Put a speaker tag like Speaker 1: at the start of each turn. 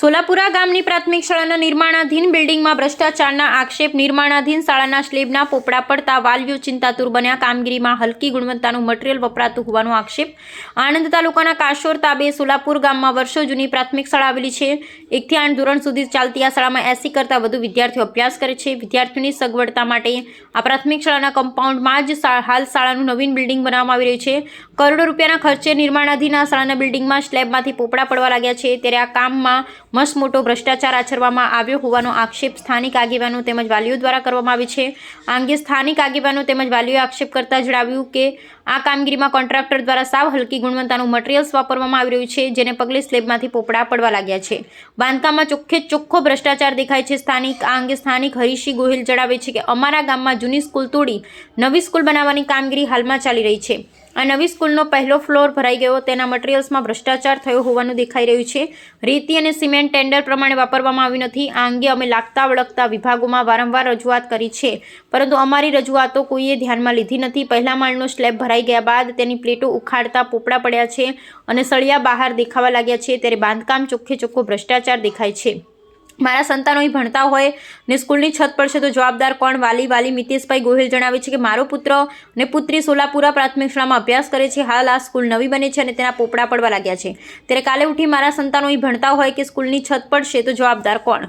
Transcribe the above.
Speaker 1: સોલાપુરા ગામની પ્રાથમિક શાળાના નિર્માણાધીન બિલ્ડિંગમાં ભ્રષ્ટાચારના આક્ષેપ. નિર્માણાધીન શાળાના સ્લેબના પોપડા પડતા વાલીઓ ચિંતાતુર બન્યા. કામગીરીમાં હલકી ગુણવત્તાનું મટીરીયલ વપરાતું હોવાનો આક્ષેપ. આણંદ તાલુકાના કાશોર તાબે સોલાપુર ગામમાં વર્ષો જૂની પ્રાથમિક શાળા આવેલી છે. એકથી આઠ ધોરણ સુધી ચાલતી આ શાળામાં એસી કરતાં વધુ વિદ્યાર્થીઓ અભ્યાસ કરે છે. વિદ્યાર્થીઓની સગવડતા માટે આ પ્રાથમિક શાળાના કમ્પાઉન્ડમાં જ હાલ શાળાનું નવીન બિલ્ડિંગ બનાવવામાં આવી રહ્યું છે. કરોડો રૂપિયાના ખર્ચે નિર્માણાધીન આ શાળાના બિલ્ડિંગમાં સ્લેબમાંથી પોપડા પડવા લાગ્યા છે. ત્યારે આ કામમાં મસ્ત મોટો ભ્રષ્ટાચાર આચરવામાં આવ્યો હોવાનો આક્ષેપ સ્થાનિક આગેવાનો તેમજ વાલીઓ દ્વારા કરવામાં આવી છે. આ અંગે સ્થાનિક આગેવાનો તેમજ વાલીઓએ આક્ષેપ કરતા જણાવ્યું કે આ કામગીરીમાં કોન્ટ્રાક્ટર દ્વારા સાવ હલકી ગુણવત્તાનું મટીરિયલ્સ વાપરવામાં આવી રહ્યું છે, જેને પગલે સ્લેબમાંથી પોપડા પડવા લાગ્યા છે. બાંધકામમાં ચોખ્ખે ચોખ્ખો ભ્રષ્ટાચાર દેખાય છે. સ્થાનિક, આ અંગે સ્થાનિક હરીશી ગોહિલ જણાવે છે કે અમારા ગામમાં જૂની સ્કૂલ તોડી નવી સ્કૂલ બનાવવાની કામગીરી હાલમાં ચાલી રહી છે. આ નવી સ્કૂલનો પહેલો ફ્લોર ભરાઈ ગયો. તેના મટીરિયલ્સમાં ભ્રષ્ટાચાર થયો હોવાનું દેખાઈ રહ્યું છે. રેતી અને સિમેન્ટ ટેન્ડર પ્રમાણે વાપરવામાં આવ્યું નથી. આ અંગે અમે લાગતા વળગતા વિભાગોમાં વારંવાર રજૂઆત કરી છે. પરંતુ અમારી રજૂઆતો કોઈએ ધ્યાનમાં લીધી નથી. પહેલા માળનો સ્લેબ ભરાઈ ગયા બાદ તેની પ્લેટો ઉખાડતા પોપડા પડ્યા છે અને સળિયા બહાર દેખાવા લાગ્યા છે. ત્યારે બાંધકામ ચોખ્ખે ચોખ્ખો ભ્રષ્ટાચાર દેખાય છે. મારા સંતાનો અહીં ભણતા હોય ને સ્કૂલની છત પડશે તો જવાબદાર કોણ? વાલી વાલી મિતેશભાઈ ગોહિલ જણાવે છે કે મારો પુત્ર અને પુત્રી સોલાપુરા પ્રાથમિક શાળામાં અભ્યાસ કરે છે. હાલ આ સ્કૂલ નવી બની છે અને તેના પોપડા પડવા લાગ્યા છે. ત્યારે કાલે ઉઠી મારા સંતાનો અહીં ભણતા હોય કે સ્કૂલની છત પડશે તો જવાબદાર કોણ?